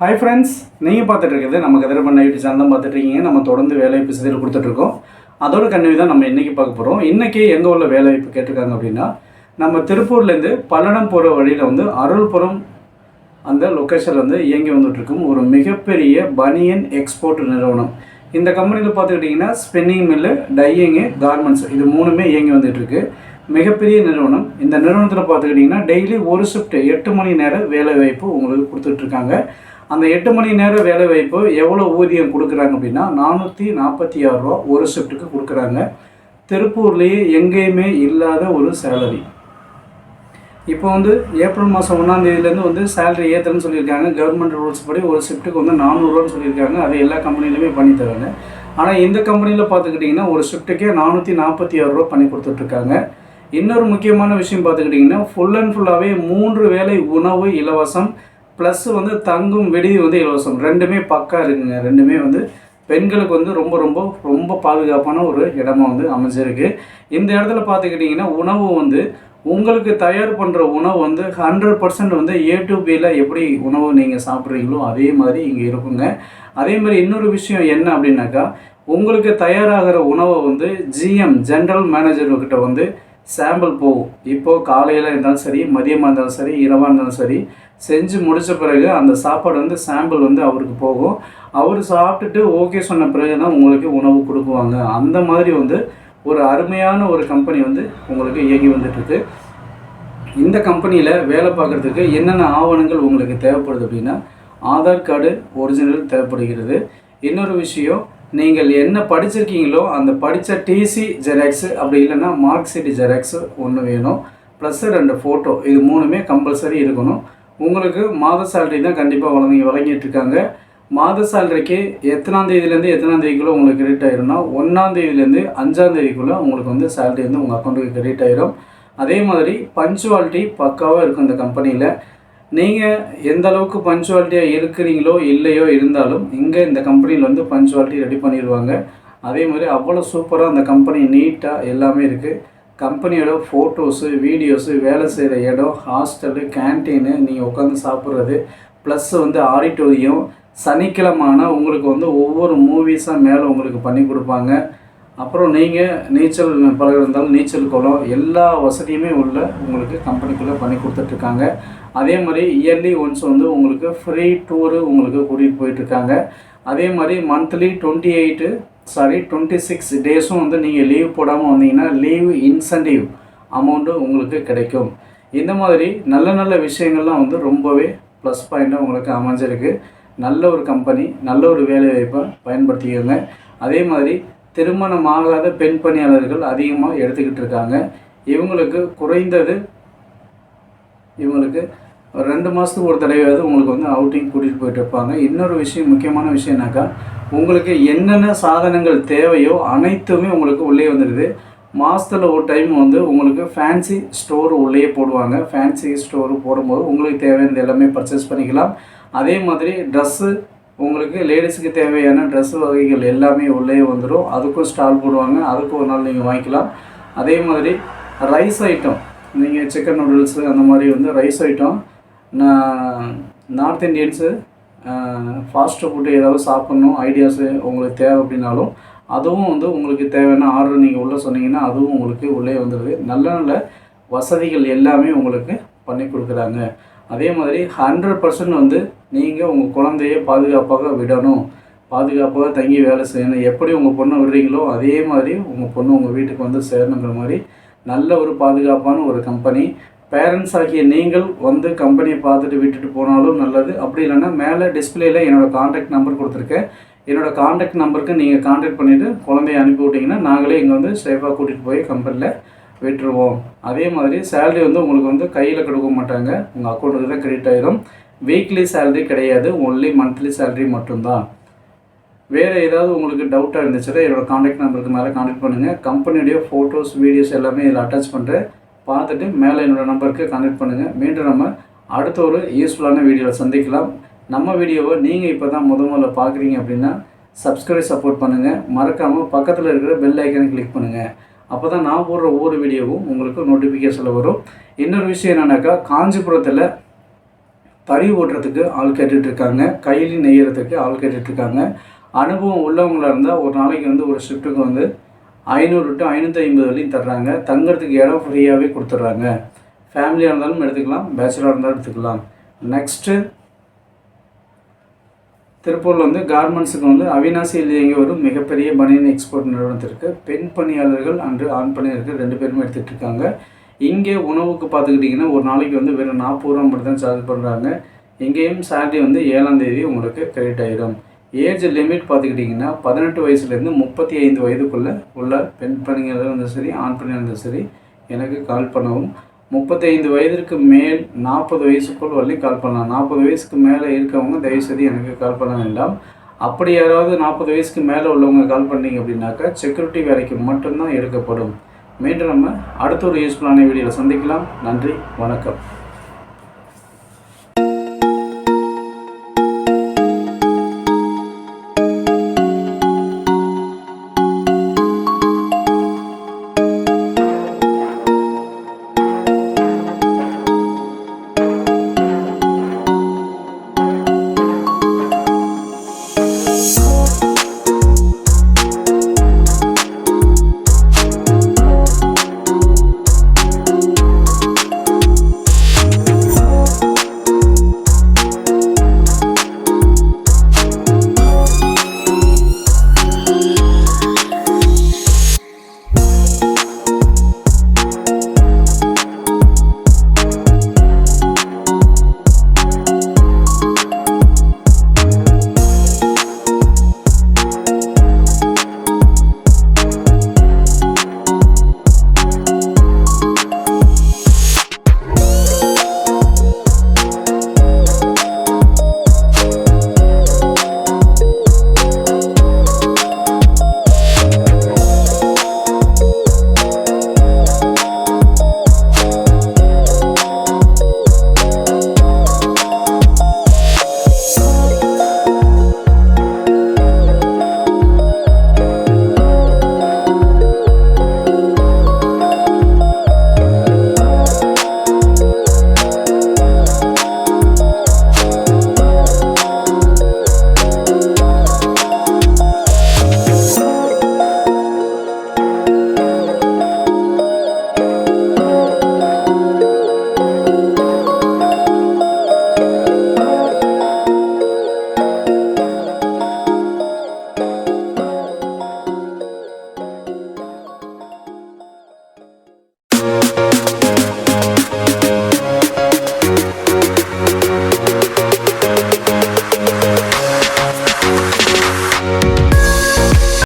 Hi friends நீங்கள் பார்த்துட்டு இருக்கிறது நம்ம கதிரப்பண்ண யூடியூப் சேனல் தான் நம்ம தொடர்ந்து வேலைவாய்ப்பு செய்தியில் கொடுத்துட்ருக்கோம் அதோட கண்டிப்பாக தான் நம்ம இன்றைக்கி பார்க்க போகிறோம் இன்றைக்கி எங்கே உள்ள வேலைவாய்ப்பு கேட்டிருக்காங்க அப்படின்னா நம்ம திருப்பூர்லேருந்து பல்லடம் போகிற வழியில் வந்து அருள்புரம் அந்த லொக்கேஷனில் வந்து இயங்கி வந்துட்டுருக்கும் ஒரு மிகப்பெரிய பனியன் எக்ஸ்போர்ட் நிறுவனம். இந்த கம்பெனியில் பார்த்துக்கிட்டிங்கன்னா ஸ்பின்னிங் மில்லு டையிங்கு கார்மெண்ட்ஸ் இது மூணுமே இயங்கி வந்துட்டுருக்கு. மிகப்பெரிய நிறுவனம். இந்த நிறுவனத்தில் பார்த்துக்கிட்டிங்கன்னா டெய்லி ஒரு ஷிஃப்ட் எட்டு மணி நேரம் வேலைவாய்ப்பு உங்களுக்கு கொடுத்துட்ருக்காங்க அந்த எட்டு மணி நேரம் வேலை வாய்ப்பு எவ்வளோ ஊதியம் கொடுக்குறாங்க அப்படின்னா நானூற்றி நாற்பத்தி ஆறு ரூபா ஒரு ஷிஃப்ட்டுக்கு கொடுக்குறாங்க. திருப்பூர்லேயே எங்கேயுமே இல்லாத ஒரு சேலரி இப்போ வந்து ஏப்ரல் மாதம் ஒன்றாந்தேதியிலேருந்து வந்து சேலரி ஏற்றுறேன்னு சொல்லியிருக்காங்க. கவர்மெண்ட் ரூல்ஸ் படி ஒரு ஷிஃப்ட்டுக்கு வந்து நானூறுரூவான்னு சொல்லியிருக்காங்க. அதை எல்லா கம்பெனிலையுமே பண்ணி தராங்க. ஆனால் இந்த கம்பெனியில் பார்த்துக்கிட்டிங்கன்னா ஒரு ஷிஃப்ட்டுக்கே நானூற்றி நாற்பத்தி ஆறு ரூபா பண்ணி கொடுத்துட்ருக்காங்க. இன்னொரு முக்கியமான விஷயம் பார்த்துக்கிட்டிங்கன்னா ஃபுல் அண்ட் ஃபுல்லாகவே மூன்று வேளை உணவு இலவசம் ப்ளஸ் வந்து தங்கும் விடுதி வந்து இலவசம். ரெண்டுமே பக்கா இருக்குங்க. ரெண்டுமே வந்து பெண்களுக்கு வந்து ரொம்ப ரொம்ப ரொம்ப பாதுகாப்பான ஒரு இடமா வந்து அமைஞ்சிருக்கு. இந்த இடத்துல பார்த்துக்கிட்டிங்கன்னா உணவு வந்து உங்களுக்கு தயார் பண்ணுற உணவு வந்து ஹண்ட்ரட் பர்சன்ட் வந்து ஏ டு பியில் எப்படி உணவு நீங்கள் சாப்பிட்றீங்களோ அதே மாதிரி இங்கே இருக்குங்க. அதே மாதிரி இன்னொரு விஷயம் என்ன அப்படின்னாக்கா உங்களுக்கு தயாராகிற உணவை வந்து ஜிஎம் ஜென்ரல் மேனேஜர்கிட்ட வந்து சாம்பிள் போகும் இப்போது காலையில் இருந்தாலும் சரி மதியமாக இருந்தாலும் சரி இரவாக இருந்தாலும் சரி செஞ்சு முடித்த பிறகு அந்த சாப்பாடு வந்து சாம்பிள் வந்து அவருக்கு போகும். அவர் சாப்பிட்டுட்டு ஓகே சொன்ன பிறகு தான் உங்களுக்கு உணவு கொடுக்குவாங்க. அந்த மாதிரி வந்து ஒரு அருமையான ஒரு கம்பெனி வந்து உங்களுக்கு இயங்கி வந்துட்டுருக்கு. இந்த கம்பெனியில் வேலை பார்க்குறதுக்கு என்னென்ன ஆவணங்கள் உங்களுக்கு தேவைப்படுது அப்படின்னா ஆதார் கார்டு ஒரிஜினல் தேவைப்படுகிறது. இன்னொரு விஷயம் நீங்கள் என்ன படிச்சிருக்கீங்களோ அந்த படித்த டிசி ஜெராக்ஸு அப்படி இல்லைன்னா மார்க் சீட் ஜெராக்ஸு ஒன்று வேணும். ப்ளஸ் ரெண்டு ஃபோட்டோ இது மூணுமே கம்பல்சரி இருக்கணும். உங்களுக்கு மாத சேலரி தான் கண்டிப்பாக வழங்கி வழங்கிட்டு இருக்காங்க மாத சேலரிக்கு எத்தனாம் தேதியிலேருந்து எத்தனாம் தேதிக்குள்ளே உங்களுக்கு கிரெடிட் ஆயிரும்னா ஒன்றாம் தேதியிலேருந்து அஞ்சாம் தேதிக்குள்ளே உங்களுக்கு வந்து சேலரி வந்து உங்கள் அக்கௌண்ட்டுக்கு கிரெடிட் ஆயிரும். அதே மாதிரி பஞ்சுவாலிட்டி பக்காவாக இருக்கும் இந்த கம்பெனியில் நீங்கள் எந்த அளவுக்கு பஞ்சுவாலிட்டியாக இருக்கிறீங்களோ இல்லையோ இருந்தாலும் இங்கே இந்த கம்பெனியில் வந்து பஞ்சுவாலிட்டி ரெடி பண்ணிடுவாங்க அதே மாதிரி அவ்வளோ சூப்பராக அந்த கம்பெனி நீட்டாக எல்லாமே இருக்குது கம்பெனியோட ஃபோட்டோஸு வீடியோஸு வேலை செய்கிற இடம் ஹாஸ்டலு கேன்டீனு நீங்கள் உட்காந்து சாப்பிட்றது ப்ளஸ் வந்து ஆடிட்டோரியம் சனிக்கிழமான உங்களுக்கு வந்து ஒவ்வொரு மூவிஸாக மேலே உங்களுக்கு பண்ணி கொடுப்பாங்க. அப்புறம் நீங்கள் நீச்சல் பழக இருந்தாலும் நீச்சல் குளம் எல்லா வசதியுமே உள்ள உங்களுக்கு கம்பெனிக்குள்ளே பண்ணி கொடுத்துட்ருக்காங்க. அதே மாதிரி இயர்லி ஒன்ஸ் வந்து உங்களுக்கு ஃப்ரீ டூரு உங்களுக்கு கூட்டிகிட்டு போயிட்டுருக்காங்க அதே மாதிரி monthly twenty eight sorry twenty six டேஸும் வந்து நீங்கள் லீவ் போடாமல் வந்தீங்கன்னா லீவ் இன்சென்டிவ் அமௌண்ட்டு உங்களுக்கு கிடைக்கும். இந்த மாதிரி நல்ல நல்ல விஷயங்கள்லாம் வந்து ரொம்பவே ப்ளஸ் பாயிண்ட்டாக உங்களுக்கு அமைஞ்சிருக்கு. நல்ல ஒரு கம்பெனி நல்ல ஒரு வேலை வாய்ப்பை பயன்படுத்திக்கோங்க. அதே மாதிரி திருமணம் ஆகாத பெண் பணியாளர்கள் அதிகமாக எடுத்துக்கிட்டு இருக்காங்க. இவங்களுக்கு குறைந்தது இவங்களுக்கு ரெண்டு மாதத்துக்கு ஒரு தடவையாவது உங்களுக்கு வந்து அவுட்டிங் கூட்டிகிட்டு போயிட்டு இருப்பாங்க. இன்னொரு விஷயம் முக்கியமான விஷயம்னாக்கா உங்களுக்கு என்னென்ன சாதனங்கள் தேவையோ அனைத்துமே உங்களுக்கு உள்ளே வந்துடுது மாதத்தில் ஒரு டைம் வந்து உங்களுக்கு ஃபேன்சி ஸ்டோர் உள்ளே போடுவாங்க. ஃபேன்சி ஸ்டோர் போடும்போது உங்களுக்கு தேவையானது எல்லாமே பர்ச்சேஸ் பண்ணிக்கலாம். அதே மாதிரி ட்ரெஸ்ஸு உங்களுக்கு லேடிஸுக்கு தேவையான ட்ரெஸ் வகைகள் எல்லாமே உள்ளே வந்துடும் அதுக்கும் ஸ்டால் போடுவாங்க. அதுக்கும் ஒரு நாள் நீங்கள் வாங்கிக்கலாம். அதே மாதிரி ரைஸ் ஐட்டம் நீங்கள் சிக்கன் நூடுல்ஸு அந்த மாதிரி வந்து ரைஸ் ஐட்டம் நான் நார்த் இந்தியன்ஸு ஃபாஸ்ட் ஃபுட்டு ஏதாவது சாப்பிட்ணும் ஐடியாஸு உங்களுக்கு தேவை அப்படின்னாலும் அதுவும் வந்து உங்களுக்கு தேவையான ஆர்டர் நீங்கள் உள்ளே சொன்னீங்கன்னா அதுவும் உங்களுக்கு உள்ளே வந்துடுது நல்ல நல்ல வசதிகள் எல்லாமே உங்களுக்கு பண்ணி கொடுக்குறாங்க. அதே மாதிரி ஹண்ட்ரட் பர்சன்ட் வந்து நீங்கள் உங்கள் குழந்தைய பாதுகாப்பாக விடணும். பாதுகாப்பாக தங்கி வேலை செய்யணும். எப்படி உங்கள் பொண்ணை விடுறீங்களோ அதே மாதிரி உங்கள் பொண்ணு உங்கள் வீட்டுக்கு வந்து சேரணுங்கிற மாதிரி நல்ல ஒரு பாதுகாப்பான ஒரு கம்பெனி பேரண்ட்ஸ் ஆகிய நீங்கள் வந்து கம்பெனியை பார்த்துட்டு விட்டுட்டு போனாலும் நல்லது. அப்படி இல்லைன்னா மேலே டிஸ்பிளேல என்னோடய காண்டாக்ட் நம்பர் கொடுத்துருக்கேன். என்னோடய காண்டாக்ட் நம்பருக்கு நீங்கள் காண்டாக்ட் பண்ணிவிட்டு குழந்தைய அனுப்பி விட்டிங்கன்னா நாங்களே இங்கே வந்து சேஃபாக கூட்டிகிட்டு போய் கம்பெனியில் விட்டுருவோம். அதே மாதிரி சேலரி வந்து உங்களுக்கு வந்து கையில் கொடுக்க மாட்டாங்க. உங்கள் அக்கௌண்ட்டுக்கு தான் கிரெடிட் ஆகிடும் வீக்லி சேலரி கிடையாது. ஒன்லி மந்த்லி சேலரி மட்டும்தான். வேறு ஏதாவது உங்களுக்கு டவுட்டாக இருந்துச்சுன்னா என்னோடய காண்டாக்ட் நம்பருக்கு மேலே காண்டாக்ட் பண்ணுங்கள் கம்பெனியுடைய ஃபோட்டோஸ் வீடியோஸ் எல்லாமே இதில் அட்டாச் பண்ணுறேன் பார்த்துட்டு மேலே என்னோடய நம்பருக்கு காண்டாக்ட் பண்ணுங்கள் மீண்டும் நம்ம அடுத்த ஒரு யூஸ்ஃபுல்லான வீடியோவில் சந்திக்கலாம். நம்ம வீடியோவை நீங்கள் இப்போ தான் முத முதல்ல பார்க்குறீங்க அப்படின்னா சப்ஸ்கிரைப் சப்போர்ட் பண்ணுங்கள் மறக்காமல் பக்கத்தில் இருக்கிற பெல் ஐக்கனை கிளிக் பண்ணுங்கள் அப்போ தான் நான் போடுற ஒவ்வொரு வீடியோவும் உங்களுக்கு நோட்டிஃபிகேஷனில் வரும். இன்னொரு விஷயம் என்னென்னாக்கா காஞ்சிபுரத்தில் தறி ஓட்டுறதுக்கு ஆள் கேட்டுட்ருக்காங்க கையில் நெய்யறதுக்கு ஆள் கேட்டுட்ருக்காங்க அனுபவம் உள்ளவங்களாக இருந்தால் ஒரு நாளைக்கு வந்து ஒரு ஷிஃப்ட்டுக்கு வந்து ஐநூறு டு ஐநூற்றி ஐம்பது வரையும் தர்றாங்க. தங்குறதுக்கு இடம் ஃப்ரீயாகவே கொடுத்துட்றாங்க ஃபேமிலியாக இருந்தாலும் எடுத்துக்கலாம். பேச்சுலராக இருந்தாலும் எடுத்துக்கலாம். நெக்ஸ்ட்டு திருப்பூரில் வந்து கார்மெண்ட்ஸுக்கு வந்து அவினாசியில் இயங்கி வரும்? மிகப்பெரிய பனியன் எக்ஸ்போர்ட் நிறுவனத்திற்கு. பெண் பணியாளர்கள் அன்று ஆண் பணியாளர்கள் ரெண்டு பேரும் எடுத்துகிட்டு இருக்காங்க. இங்கே உணவுக்கு பார்த்துக்கிட்டிங்கன்னா ஒரு நாளைக்கு வந்து வெறும் நாற்பது ரூபா மட்டும் தான் சார்ஜ் பண்ணுறாங்க எங்கேயும் சேலரி வந்து ஏழாம் தேதி உங்களுக்கு கிரெடிட் ஆகிடும் ஏஜ் லிமிட் பார்த்துக்கிட்டிங்கன்னா பதினெட்டு வயசுலேருந்து முப்பத்தி ஐந்து வயதுக்குள்ளே உள்ள பெண் பணியாளர் இருந்தாலும் சரி ஆண் பணியாளர் இருந்தாலும் சரி எனக்கு கால் பண்ணவும் முப்பத்தைந்து வயதிற்கு மேல் நாற்பது வயசுக்குள் வரலையும் கால் பண்ணலாம். நாற்பது வயசுக்கு மேலே இருக்கவங்க தயவுசெய்து எனக்கு கால் பண்ண வேண்டாம். அப்படி யாராவது நாற்பது வயசுக்கு மேலே உள்ளவங்க கால் பண்ணீங்க அப்படின்னாக்கா செக்யூரிட்டி வேலைக்கு மட்டும்தான் எடுக்கப்படும். மீண்டும் நம்ம அடுத்த ஒரு யூஸ்ஃபுல்லான வீடியோவில் சந்திக்கலாம். நன்றி வணக்கம்.